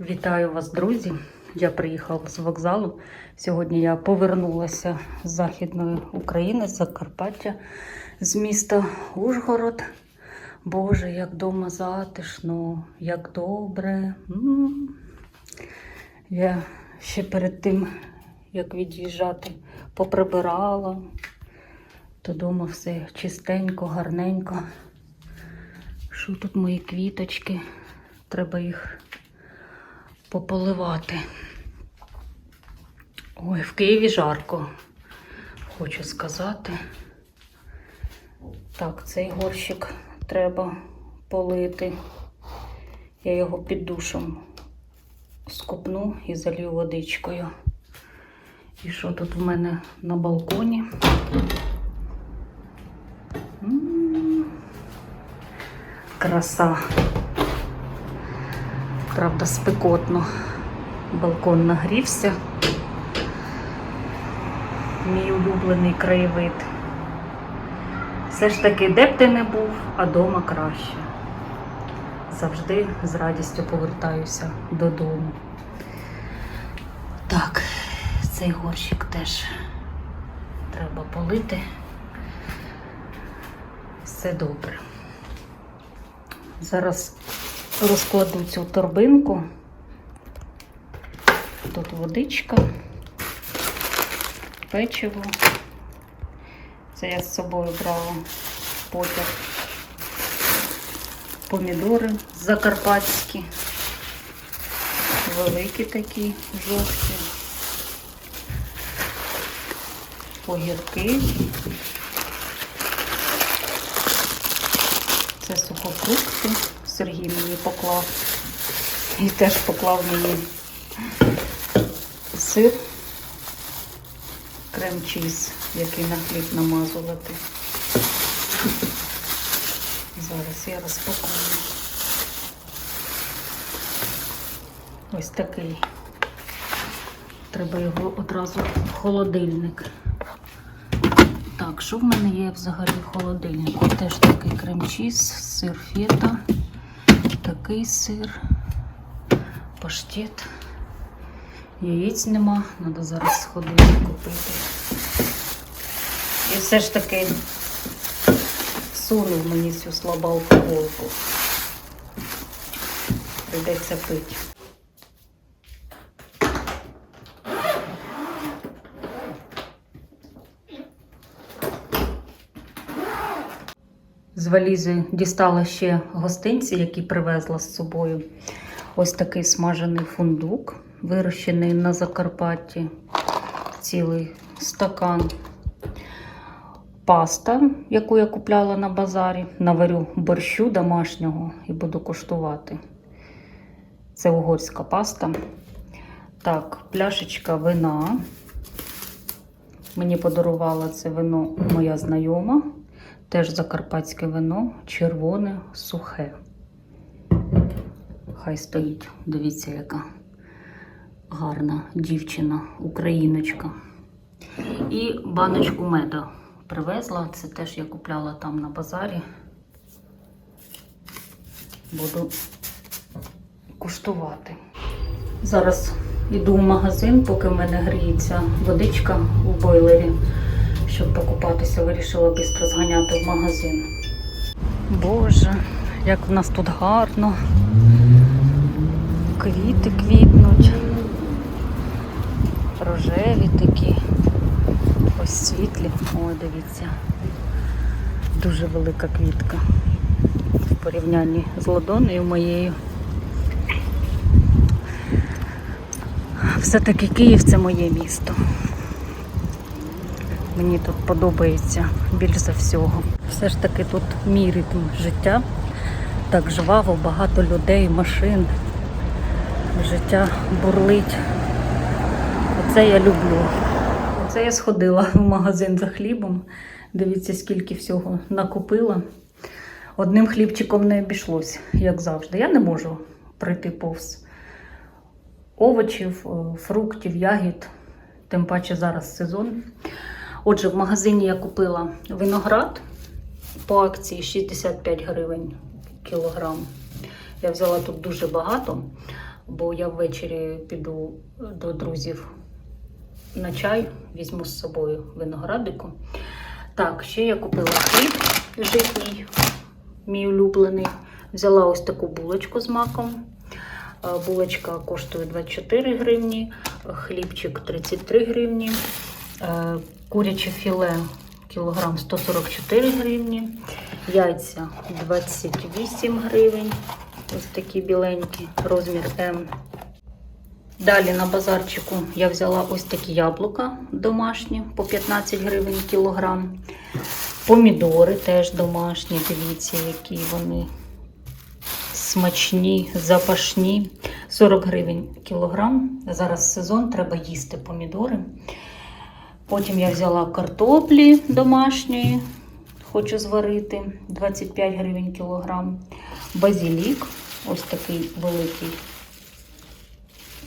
Вітаю вас, друзі! Я приїхала з вокзалу. Сьогодні я повернулася з Західної України, з Закарпаття, з міста Ужгород. Боже, як вдома затишно, як добре. М. Я ще перед тим, як від'їжджати, поприбирала. То вдома все чистенько, гарненько. Що тут мої квіточки? Треба їх пополивати. Ой, в Києві жарко, хочу сказати. Так, цей горщик треба полити. Я його під душем скупну і залью водичкою. І що тут в мене на балконі? Краса. Правда, спекотно. Балкон нагрівся. Мій улюблений краєвид. Все ж таки, де б ти не був, а дома краще. Завжди з радістю повертаюся додому. Так, цей горщик теж треба полити. Все добре. Зараз розкладу цю торбинку. Тут водичка, печиво. Це я з собою брала потяг. Помідори закарпатські, великі такі, жовті, огірки. Це сухофрукти. Сергій мені поклав. І теж поклав мені сир, крем-чіз, який на хліб намазувати. Зараз я розпакую. Ось такий. Треба його одразу в холодильник. Так, що в мене є взагалі в холодильнику? Теж такий крем-чіз, сир фета, такий сир, паштет. Яєць нема, треба зараз сходити купити. І все ж таки сунув мені цю слабалку голку. Прийдеться пити. З валізи дістала ще гостинці, які привезла з собою. Ось такий смажений фундук, вирощений на Закарпатті, цілий стакан. Паста, яку я купляла на базарі, наварю борщу домашнього і буду коштувати. Це угорська паста. Так, пляшечка вина. Мені подарувала це вино моя знайома. Теж закарпатське вино, червоне, сухе. Хай стоїть. Дивіться, яка гарна дівчина, україночка. І баночку меду привезла. Це теж я купляла там на базарі. Буду куштувати. Зараз йду в магазин, поки в мене гріється водичка у бойлері. Щоб покупатися, вирішила бістро зганяти в магазин. Боже, як в нас тут гарно. Квіти квітнуть. Рожеві такі. Ось світлі. Ой, дивіться. Дуже велика квітка. В порівнянні з ладонею моєю. Все-таки Київ це моє місто. Мені тут подобається більш за всього. Все ж таки тут мій ритм життя. Так жваво, багато людей, машин. Життя бурлить. Оце я люблю. Оце я сходила в магазин за хлібом. Дивіться, скільки всього накупила. Одним хлібчиком не обійшлось, як завжди. Я не можу пройти повз овочів, е, фруктів, ягід, тим паче зараз сезон. Отже, в магазині я купила виноград по акції 65 гривень кілограм. Я взяла тут дуже багато. бо я ввечері піду до друзів на чай, візьму з собою виноградику. Так, ще я купила хліб житній, мій улюблений. Взяла ось таку булочку з маком. Е, Булочка коштує 24 гривні, хлібчик 33 гривні, куряче філе кілограм 144 гривні, яйця 28 гривень, ось такі біленькі, розмір М. Далі на базарчику я взяла ось такі яблука домашні по 15 гривень кілограм. Помідори теж домашні, дивіться, які вони смачні, запашні. 40 гривень кілограм. Зараз сезон, треба їсти помідори. Потім я взяла картоплі домашньої, хочу зварити 25 гривень кілограм. Базілік, ось такий великий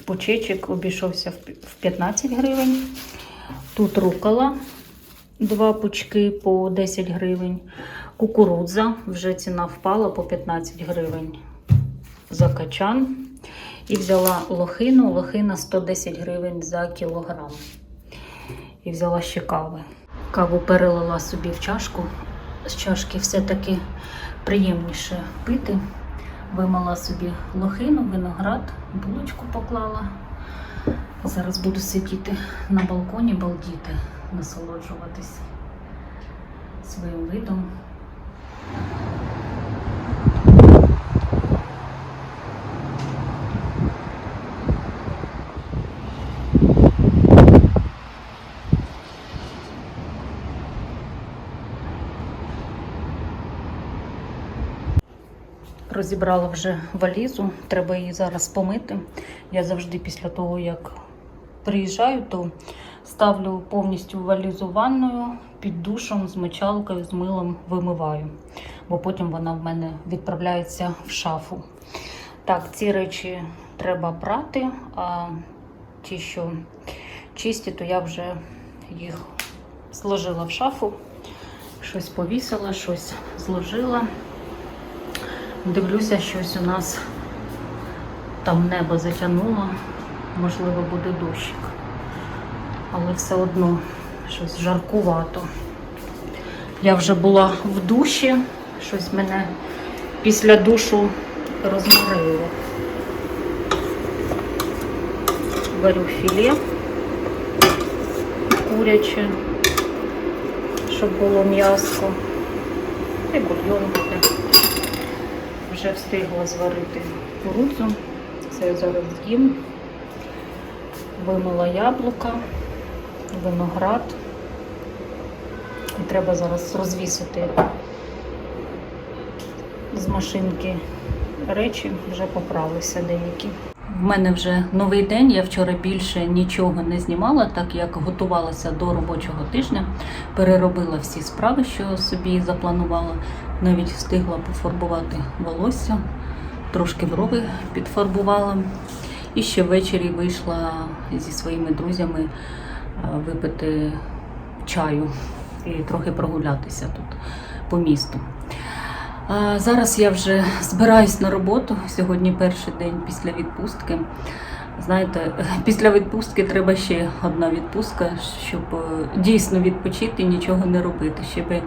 пучечок обійшовся в 15 гривень. Тут рукола, два пучки по 10 гривень. Кукурудза, вже ціна впала по 15 гривень за качан. І взяла лохину, лохина 110 гривень за кілограм. І взяла ще кави. Каву перелила собі в чашку. З чашки все-таки приємніше пити. Вимила собі лохину, виноград, булочку поклала. Зараз буду сидіти на балконі, балдіти, насолоджуватись своїм видом. Розібрала вже валізу, треба її зараз помити. Я завжди після того, як приїжджаю, то ставлю повністю валізу ванною під душом з мочалкою, з милом вимиваю, бо потім вона в мене відправляється в шафу. Так, ці речі треба брати, а ті, що чисті, то я вже їх зложила в шафу, щось повісила, щось зложила. Дивлюся, щось у нас там небо затягнуло, можливо, буде дощик. Але все одно щось жаркувато. Я вже була в душі, щось мене після душу розморило. Варю філе куряче, щоб було м'яско. І бульйон буде. Вже встигла зварити курудзу. Це я зараз з'їм. Вимила яблука, виноград. І треба зараз розвісити з машинки речі, вже поправилися деякі. В мене вже новий день. Я вчора більше нічого не знімала, так як готувалася до робочого тижня. Переробила всі справи, що собі запланувала. Навіть встигла пофарбувати волосся, трошки брови підфарбувала. І ще ввечері вийшла зі своїми друзями е, випити чаю і трохи прогулятися тут по місту. А Зараз я вже збираюсь на роботу. Сьогодні перший день після відпустки. Знаєте, після відпустки треба ще одна відпустка, щоб е, дійсно відпочити, нічого не робити. Ще би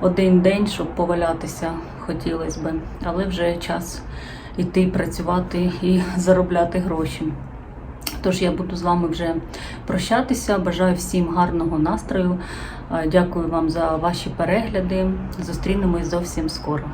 один день, щоб повалятися хотілося би. Але вже час йти працювати і заробляти гроші. Тож я буду з вами вже прощатися. Бажаю всім гарного настрою. Е, Дякую вам за ваші перегляди. Зустрінемось зовсім скоро.